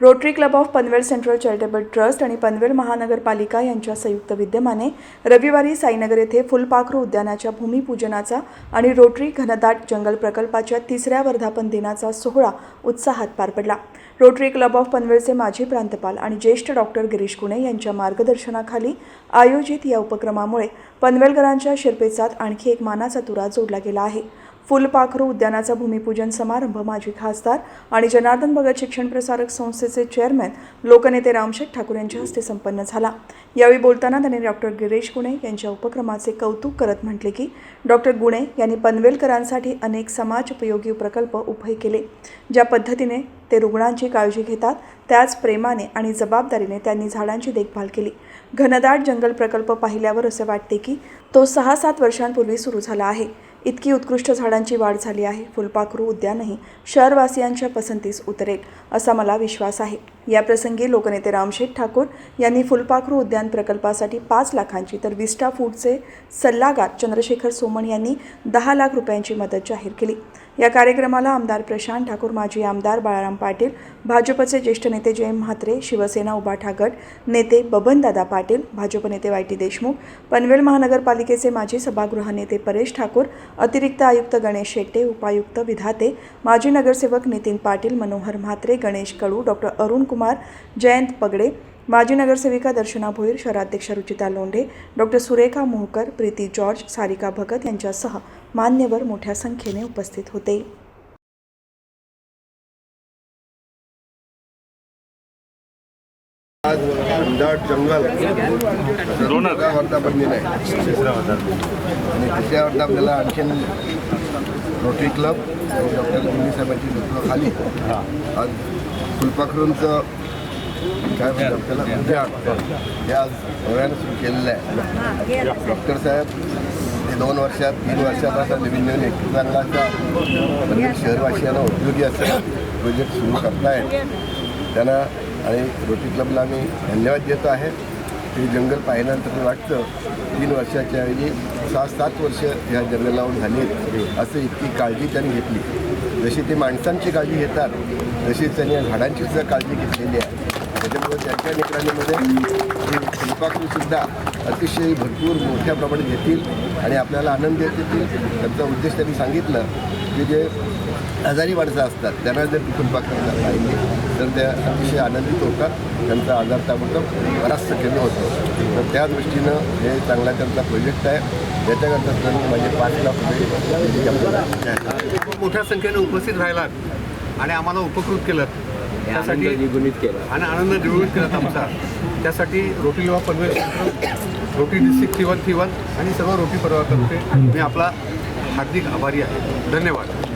Rotary Club of Panvel Central Charitable Trust आणि पनवेल महानगरपालिका यांच्या संयुक्त विद्यमाने रविवारी साईनगर येथे फुलपाखरू उद्यानाच्या भूमिपूजनाचा आणि रोटरी घनदाट जंगल प्रकल्पाच्या तिसऱ्या वर्धापन दिनाचा सोहळा उत्साहात पार पडला. रोटरी क्लब ऑफ पनवेलचे माजी प्रांतपाल आणि ज्येष्ठ डॉक्टर गिरीश कुणे यांच्या मार्गदर्शनाखाली आयोजित या उपक्रमामुळे पनवेलकरांच्या शिरपेचात आणखी एक मानाचा तुरा जोडला गेला आहे. फुलपाखरू उद्यानाचा भूमिपूजन समारंभ माजी खासदार आणि जनार्दन भगत शिक्षण प्रसारक संस्थेचे चेअरमॅन लोकनेते रामशेठ ठाकूर यांच्या हस्ते संपन्न झाला. यावेळी बोलताना त्यांनी डॉक्टर गिरीश गुणे यांच्या उपक्रमाचे कौतुक करत म्हटले की डॉक्टर गुणे यांनी पनवेलकरांसाठी अनेक समाज उपयोगी प्रकल्प उभे केले ज्या पद्धतीने ते रुग्णांची काळजी घेतात त्याच प्रेमाने आणि जबाबदारीने त्यांनी झाडांची देखभाल केली. घनदाट जंगल प्रकल्प पाहिल्यावर असे वाटते की तो सहा सात वर्षांपूर्वी सुरू झाला आहे. इतकी उत्कृष्ट झाडांची वाढ झाली आहे. फुलपाखरू उद्यानही शहरवासियांच्या पसंतीस उतरेल असा मला विश्वास आहे. या प्रसंगी लोकनेते रामशेठ ठाकूर यांनी फुलपाखरू उद्यान प्रकल्पासाठी पाच लाखांची तर विस्टा फूडचे सल्लागार चंद्रशेखर सोमण यांनी दहा लाख रुपयांची मदत जाहीर केली. या कार्यक्रमाला आमदार प्रशांत ठाकूर माजी आमदार बाळाराम पाटील भाजपचे ज्येष्ठ नेते जयंत म्हात्रे शिवसेना उभा ठाकट नेते बबनदादा पाटील भाजप नेते वाय टी देशमुख पनवेल महानगरपालिकेचे माजी सभागृह नेते परेश ठाकूर अतिरिक्त आयुक्त गणेश शेट्टे उपायुक्त विधाते माजी नगरसेवक नितीन पाटील मनोहर म्हात्रे गणेश कडू डॉक्टर अरुण कुमार जयंत पगडे माजी नगरसेविका दर्शना भोईर शहराध्यक्ष रुचिता लोंढे डॉक्टर सुरेखा मोहकर प्रीती जॉर्ज सारिका भगत यांच्यासह मान्यवर मोठ्या संख्येने उपस्थित होते. आज घनदाट जंगल. दिन आहे. आणि तिसऱ्या वर्धापनाला आणखीन रोटरी क्लब आणि डॉक्टर गुंडी साहेबांची नेतृत्वाखाली आज फुलपाखरूंचं काय हे आज सुरू केलेलं आहे. डॉक्टर साहेब हे दोन वर्षात तीन वर्षात आता नवीन नवीन एक चांगला असा म्हणजे शहरवासियांना उपयोगी असं प्रोजेक्ट सुरू करतायत. त्यांना आणि रोटरी क्लबला आम्ही धन्यवाद देतो आहे. ते जंगल पाहिल्यानंतर वाटतं तीन वर्षाच्या ऐवजी सहा सात वर्ष ह्या जंगलावर झाली असं इतकी काळजी त्यांनी घेतली. जशी ते माणसांची काळजी घेतात तशीच त्यांनी झाडांची सुद्धा काळजी घेतलेली आहे. त्याच्यामुळे त्यांच्या निकरांमध्ये हे फुलपाखरूसुद्धा अतिशय भरपूर मोठ्या प्रमाणात घेतील आणि आपल्याला आनंद देतील त्यांचा उद्देश त्यांनी सांगितलं की जे आजारी माणसं असतात त्यांना जर ती फुलपाखरू पाहिजे तर त्या अतिशय आनंदित होतात. त्यांचा आजार ताबडतोब बराचसा कमी होतो. तर त्या दृष्टीनं हे चांगला त्यांचा प्रोजेक्ट आहे. त्याच्याकरता त्यांनी माझे पाच लाख रुपये खूप मोठ्या संख्येने उपस्थित राहिलात आणि आम्हाला उपकृत केलं त्यासाठी द्विगुणित केला. आणि आनंद द्विगुणित केला आमचा. त्यासाठी Rotary लिवा Panvel Rotary district three one आणि सर्व रोटी परिवारातर्फे मी आपला हार्दिक आभारी आहे. धन्यवाद.